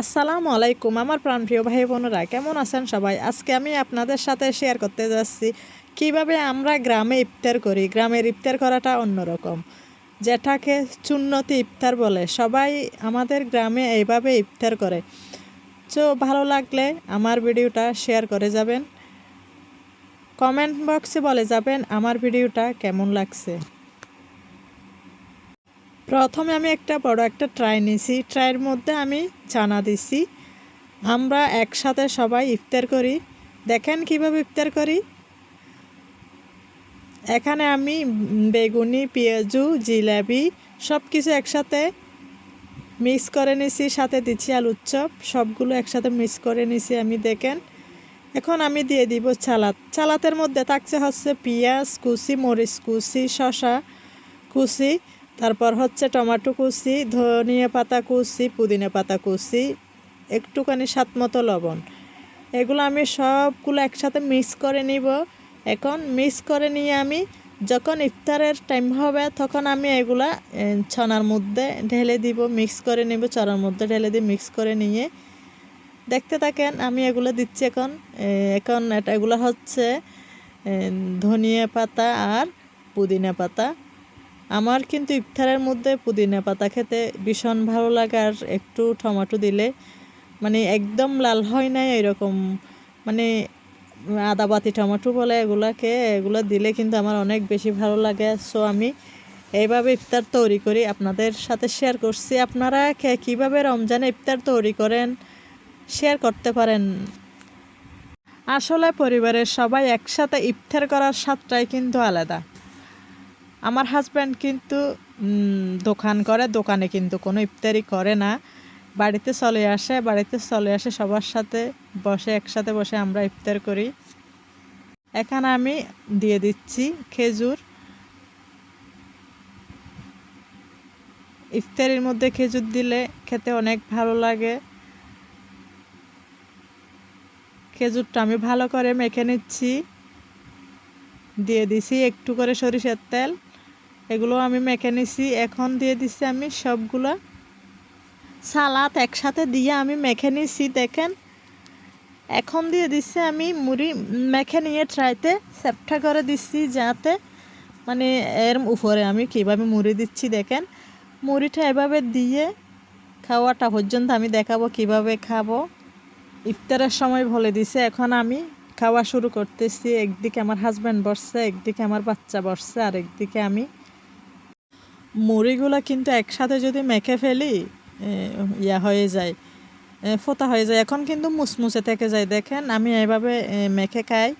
আসসালামু আলাইকুম আমার প্রাণপ্রিয় ভাই বোনেরা, কেমন আছেন সবাই? আজকে আমি আপনাদের সাথে শেয়ার করতে যাচ্ছি কীভাবে আমরা গ্রামে ইফতার করি। গ্রামের ইফতার করাটা অন্যরকম। যেটাকে চুন্নতি ইফতার বলে। সবাই আমাদের গ্রামে এইভাবে ইফতার করে। তো ভালো লাগলে আমার ভিডিওটা শেয়ার করে যাবেন। কমেন্ট বক্সে বলে যাবেন আমার ভিডিওটা কেমন লাগছে। প্রথমে আমি একটা বড় একটা ট্রাই নিয়েছি ট্রাইয়ের মধ্যে আমি চানা দিছি। আমরা একসাথে সবাই ইফতার করি। দেখেন কীভাবে ইফতার করি। এখানে আমি বেগুনি, পেঁয়াজু, জিলাপি সব কিছু একসাথে মিক্স করে নিছি। সাথে দিচ্ছি আলুর চপ। সবগুলো একসাথে মিক্স করে নিছি আমি, দেখেন। এখন আমি দিয়ে দিব চালাত চালাতের মধ্যে থাকছে হচ্ছে পেঁয়াজ কুচি, মরিচ কুচি শশা কুচি। তারপর হচ্ছে টমেটো কুচি, ধনিয়া পাতা কুচি, পুদিনা পাতা কুচি, একটুখানি স্বাদ মতো লবণ। এগুলো আমি সবগুলো একসাথে মিক্স করে নিব। এখন মিক্স করে নিয়ে আমি যখন ইফতারের টাইম হবে, তখন আমি এগুলা ছনার মধ্যে ঢেলে দিব, মিক্স করে নিব চড়ার মধ্যে ঢেলে দিয়ে মিক্স করে নিয়ে। দেখতে থাকেন, আমি এগুলো দিচ্ছি এখন। এখন এগুলো হচ্ছে ধনিয়া পাতা আর পুদিনা পাতা। আমার কিন্তু ইফতারের মধ্যে পুদিনা পাতা খেতে ভীষণ ভালো লাগে আর একটু টমেটো দিলে। মানে একদম লাল হয় নাই এরকম। মানে আদা বাতি টমেটো বলে এগুলাকে, এগুলো দিলে কিন্তু আমার অনেক বেশি ভালো লাগে। সো আমি এইভাবে ইফতার তৈরি করি। আপনাদের সাথে শেয়ার করছি। আপনারা কীভাবে রমজানে ইফতার তৈরি করেন? শেয়ার করতে পারেন। আসলে পরিবারের সবাই একসাথে ইফতার করার স্বাদটাই কিন্তু আলাদা। আমার হাজব্যান্ড কিন্তু দোকান করে, দোকানে কিন্তু কোনো ইফতারি করে না। বাড়িতে চলে আসে, বাড়িতে চলে আসে, সবার সাথে বসে, একসাথে বসে আমরা ইফতার করি। এখানে আমি দিয়ে দিচ্ছি খেজুর। ইফতারির মধ্যে খেজুর দিলে খেতে অনেক ভালো লাগে। খেজুরটা আমি ভালো করে মেখে নিচ্ছি। দিয়ে দিছি একটু করে সরিষার তেল। এগুলো আমি মেখে নিছি। এখন দিয়ে দিচ্ছি আমি সবগুলো সালাদ একসাথে দিয়ে আমি মেখে নিছি, দেখেন। এখন দিয়ে দিচ্ছি আমি মুড়ি মেখে নিয়ে ট্রাইতে সেপটা করে দিচ্ছি যাতে মানে এর উপরে আমি কীভাবে মুড়ি দিচ্ছি, দেখেন। মুড়িটা এভাবে দিয়ে খাওয়াটা পর্যন্ত আমি দেখাবো কীভাবে খাব। ইফতারের সময় বলে দিছে, এখন আমি খাওয়া শুরু করতেছি। একদিকে আমার হাজব্যান্ড বসছে, একদিকে আমার বাচ্চা বসছে, আর একদিকে আমি মুড়িগুলো কিন্তু একসাথে যদি মেখে ফেলি ইয়া হয়ে যায় ফোতা হয়ে যায়। এখন কিন্তু মুসমুসে থেকে যায়। দেখেন, আমি এভাবে মেখে খাই।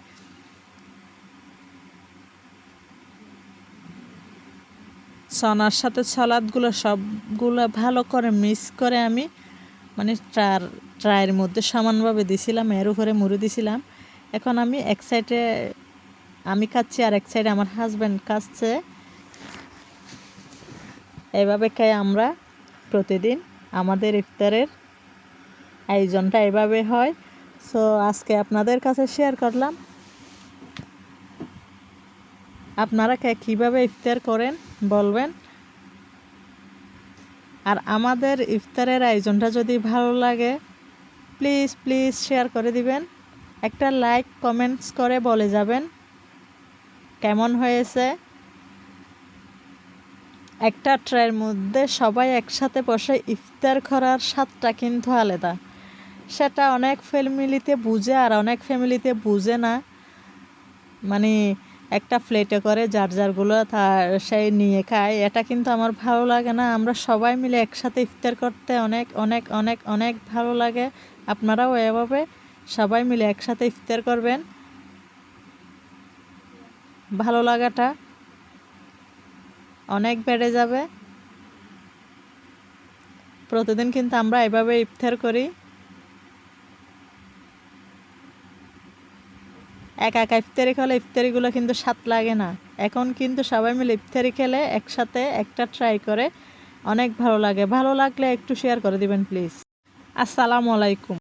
সনার সাথে সালাদগুলো সবগুলো ভালো করে মিক্স করে আমি মানে ট্রার, ট্রায়ের মধ্যে সমানভাবে দিছিলাম, এর উপরে মুড়ি দিছিলাম। এখন আমি এক সাইডে আমি খাচ্ছি আর এক সাইডে আমার হাজব্যান্ড খাচ্ছে। এভাবে খাই আমরা প্রতিদিন আমাদের ইফতারের আয়োজনটা এভাবে হয়। সো আজকে আপনাদের কাছে শেয়ার করলাম। আপনারা কে কীভাবে ইফতার করেন বলবেন? আর আমাদের ইফতারের আয়োজনটা যদি ভালো লাগে প্লিজ প্লিজ শেয়ার করে দিবেন। একটা লাইক কমেন্টস করে বলে যাবেন। কেমন হয়েছে? একটা ট্রের মধ্যে সবাই একসাথে বসে ইফতার করার স্বাদটা কিন্তু আলাদা। সেটা অনেক ফ্যামিলিতে বুঝে আর অনেক ফ্যামিলিতে বুঝে না। মানে একটা প্লেটে করে যার যারগুলো তার সেই নিয়ে খায়, এটা কিন্তু আমার ভালো লাগে না। আমরা সবাই মিলে একসাথে ইফতার করতে অনেক অনেক অনেক অনেক ভালো লাগে। আপনারাও এভাবে সবাই মিলে একসাথে ইফতার করবেন। ভালো লাগাটা। অনেক বেড়ে যাবে। প্রতিদিন কিন্তু আমরা এভাবে ইফতার করি। একা একা ইফতারি খেলে ইফতারিগুলো কিন্তু স্বাদ লাগে না। এখন কিন্তু সবাই মিলে ইফতারি খেলে একসাথে একটা ট্রাই করে। অনেক ভালো লাগে। ভালো লাগলে একটু শেয়ার করে দিবেন প্লিজ আসসালামু আলাইকুম।